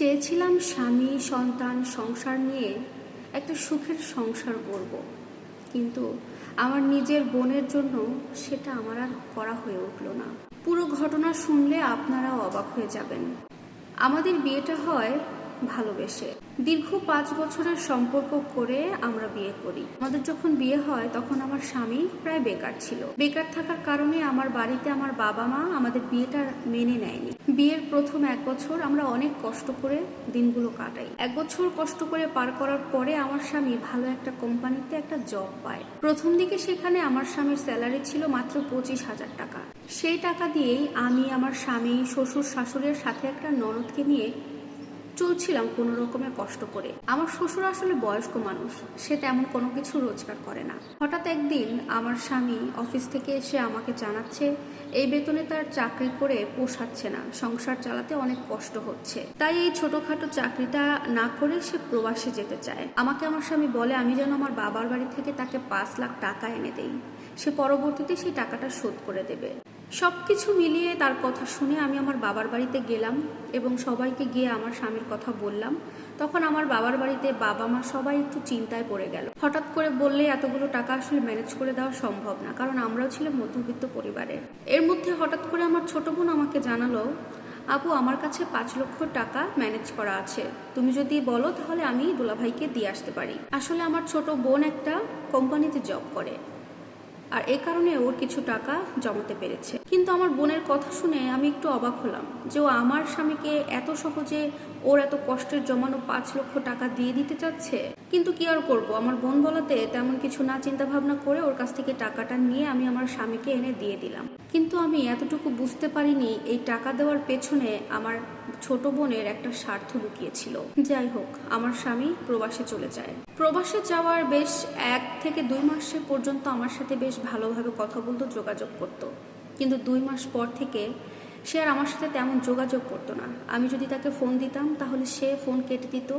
চেয়েছিলাম স্বামী, সন্তান, সংসার নিয়ে একটা সুখের সংসার করব। কিন্তু আমার নিজের বোনের জন্য সেটা আমার আর করা হয়ে উঠল না। পুরো ঘটনা শুনলে আপনারাও অবাক হয়ে যাবেন। আমাদের বিয়েটা হয় ভালোবেসে। দীর্ঘ পাঁচ বছরের সম্পর্ক করে আমরা বিয়ে করি। আমাদের যখন বিয়ে হয়, তখন আমার স্বামী প্রায় বেকার ছিল। বেকার থাকার কারণে আমার বাড়িতে আমার বাবা মা আমাদের বিয়েটা মেনে নেয়নি। বিয়ের প্রথম এক বছর আমরা অনেক কষ্ট করে দিনগুলো কাটাই। এক বছর কষ্ট করে পার করার পরে আমার স্বামী ভালো একটা কোম্পানিতে একটা জব পায়। প্রথম দিকে সেখানে আমার স্বামীর স্যালারি ছিল মাত্র পঁচিশ হাজার টাকা। সেই টাকা দিয়েই আমি আমার স্বামী, শ্বশুর, শাশুড়ির সাথে একটা ননদকে নিয়ে চলছিলাম কোনো রকমে কষ্ট করে। আমার শ্বশুর আসলে বয়স্ক মানুষ, সে তেমন কোনো কিছু রোজগার করে না। হঠাৎ একদিন আমার স্বামী অফিস থেকে এসে আমাকে জানাচ্ছে, এই বেতনে তার চাকরি করে পোষাচ্ছে না, সংসার চালাতে অনেক কষ্ট হচ্ছে। তাই এই ছোটখাটো চাকরিটা না করে সে প্রবাসে যেতে চায়। আমাকে আমার স্বামী বলে, আমি যেন আমার বাবার বাড়ি থেকে তাকে পাঁচ লাখ টাকা এনে দেই। সে পরবর্তীতে সেই টাকাটা শোধ করে দেবে। সব কিছু মিলিয়ে তার কথা শুনে আমি আমার বাবার বাড়িতে গেলাম এবং সবাইকে গিয়ে আমার স্বামীর কথা বললাম। তখন আমার বাবার বাড়িতে বাবা মা সবাই একটু চিন্তায় পড়ে গেল। হঠাৎ করে বললে, এতগুলো টাকা আসলে ম্যানেজ করে দেওয়া সম্ভব না, কারণ আমরাও ছিলাম মধ্যবিত্ত পরিবারের এর মধ্যে হঠাৎ করে আমার ছোট বোন আমাকে জানালো, আপু, আমার কাছে পাঁচ লক্ষ টাকা ম্যানেজ করা আছে। তুমি যদি বলো, তাহলে আমি দুলাভাইকে দিয়ে আসতে পারি। আসলে আমার ছোট বোন একটা কোম্পানিতে জব করে। আর এ কারণে ওর কিছু টাকা জমাতে পেরেছে। কিন্তু আমার বোনের কথা শুনে আমি একটু অবাক হলাম যে ও আমার স্বামীকে এত সহজে ওর এত কষ্টের জমানো পাঁচ লক্ষ টাকা দিয়ে দিতে চাচ্ছে? কিন্তু কি আর করব? আমার বোন বলাতে তেমন কিছু না চিন্তা ভাবনা করে ওর কাছ থেকে টাকাটা নিয়ে আমি আমার স্বামীকে এনে দিয়ে দিলাম। কিন্তু আমি এতটুকু বুঝতে পারিনি এই টাকা দেওয়ার পেছনে আমার ছোট বোনের একটা স্বার্থ লুকিয়েছিল। যাই হোক, আমার স্বামী প্রবাসে চলে যায়। প্রবাসে যাওয়ার বেশ এক থেকে দুই মাসে পর্যন্ত আমার সাথে বেশ ভালোভাবে কথা বলতো, যোগাযোগ করতো। কিন্তু দুই মাস পর থেকে সে আর আমার সাথে তেমন যোগাযোগ করতো না। আমি যদি তাকে ফোন দিতাম, তাহলে সে ফোন কেটে দিত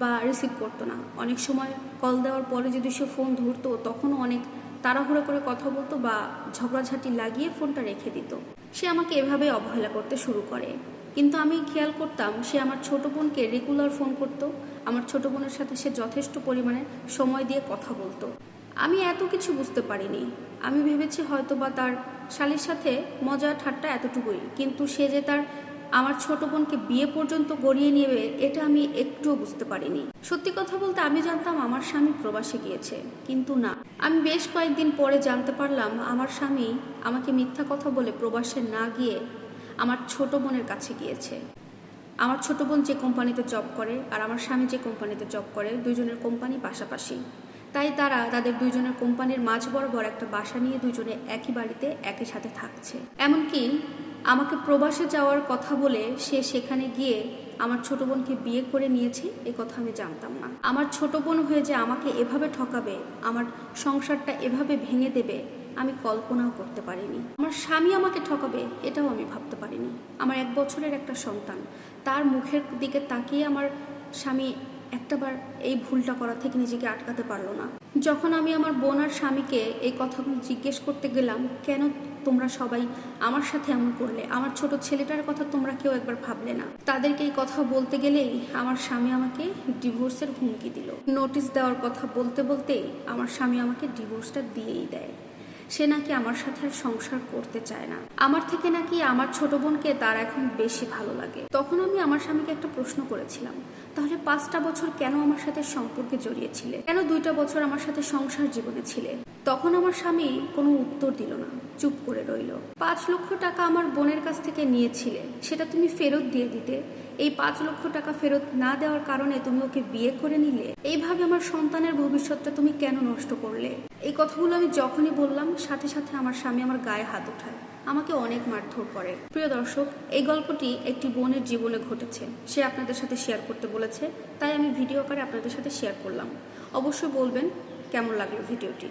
বা রিসিভ করতো না। অনেক সময় কল দেওয়ার পরে যদি সে ফোন ধরতো, তখনও অনেক তাড়াহুড়ো করে কথা বলতো বা ঝগড়াঝাটি লাগিয়ে ফোনটা রেখে দিত। সে আমাকে এভাবে অবহেলা করতে শুরু করে। কিন্তু আমি খেয়াল করতাম, সে আমার ছোট বোনকে রেগুলার ফোন করতো। আমার ছোট বোনের সাথে সে যথেষ্ট পরিমাণে সময় দিয়ে কথা বলতো। আমি এত কিছু বুঝতে পারিনি। আমি ভেবেছি হয়তো বা তার শালির সাথে মজা ঠাট্টা এতটুকুই। কিন্তু সে যে তার আমার ছোট বোনকে বিয়ে পর্যন্ত গড়িয়ে নেবে, এটা আমি একটুও বুঝতে পারিনি। সত্যি কথা বলতে আমি জানতাম আমার স্বামী প্রবাসে গিয়েছে, কিন্তু না। আমি বেশ কয়েকদিন পরে জানতে পারলাম আমার স্বামী আমাকে মিথ্যা কথা বলে প্রবাসে না গিয়ে আমার ছোট বোনের কাছে গিয়েছে। আমার ছোট বোন যে কোম্পানিতে জব করে আর আমার স্বামী যে কোম্পানিতে জব করে, দুজনের কোম্পানি পাশাপাশি। তাই তারা তাদের দুইজনের কোম্পানির মাঝ বরাবর একটা বাসা নিয়ে দুজনে একই বাড়িতে একই সাথে থাকছে। এমনকি আমাকে প্রবাসে যাওয়ার কথা বলে সে সেখানে গিয়ে আমার ছোট বোনকে বিয়ে করে নিয়েছে, এ কথা আমি জানতাম না। আমার ছোট বোন হয়ে যে আমাকে এভাবে ঠকাবে, আমার সংসারটা এভাবে ভেঙে দেবে, আমি কল্পনাও করতে পারিনি। আমার স্বামী আমাকে ঠকাবে, এটাও আমি ভাবতে পারিনি। আমার এক বছরের একটা সন্তান, তার মুখের দিকে তাকিয়ে আমার স্বামী একটাবার এই ভুলটা করা থেকে নিজেকে আটকাতে পারল না। যখন আমি আমার বোন আর স্বামীকে এই কথাগুলো জিজ্ঞেস করতে গেলাম, কেন তোমরা সবাই আমার সাথে এমন করলে? আমার ছোট ছেলেটার কথা তোমরা কেউ একবার ভাবলে না? তাদেরকে এই কথা বলতে গেলেই আমার স্বামী আমাকে ডিভোর্সের হুমকি দিল। নোটিশ দেওয়ার কথা বলতে বলতে আমার স্বামী আমাকে ডিভোর্সটা দিয়েই দেয়। সে নাকি আমার সাথে আর সংসার করতে চায় না। আমার থেকে নাকি আমার ছোট বোনকে তার এখন বেশি ভালো লাগে। তখন আমি আমার স্বামীকে একটা প্রশ্ন করেছিলাম, তাহলে পাঁচটা বছর কেন আমার সাথে সম্পর্কে জড়িয়েছিলে কেন দুইটা বছর আমার সাথে সংসার জীবনে ছিলে? তখন আমার স্বামী কোনো উত্তর দিল না, চুপ করে রইল। পাঁচ লক্ষ টাকা আমার বোনের কাছ থেকে নিয়েছিলে, সেটা তুমি ফেরত দিয়ে দিতে। এই পাঁচ লক্ষ টাকা ফেরত না দেওয়ার কারণে তুমি ওকে বিয়ে করে নিলে। এইভাবে আমার সন্তানের ভবিষ্যৎটা তুমি কেন নষ্ট করলে? এই কথাগুলো আমি যখনই বললাম, সাথে সাথে আমার স্বামী আমার গায়ে হাত ওঠায়। আমাকে অনেক মারধর করে। প্রিয় দর্শক, এই গল্পটি একটি বোনের জীবনে ঘটেছে। সে আপনাদের সাথে শেয়ার করতে বলেছে, তাই আমি ভিডিও আকারে আপনাদের সাথে শেয়ার করলাম। অবশ্যই বলবেন, কেমন লাগল ভিডিওটি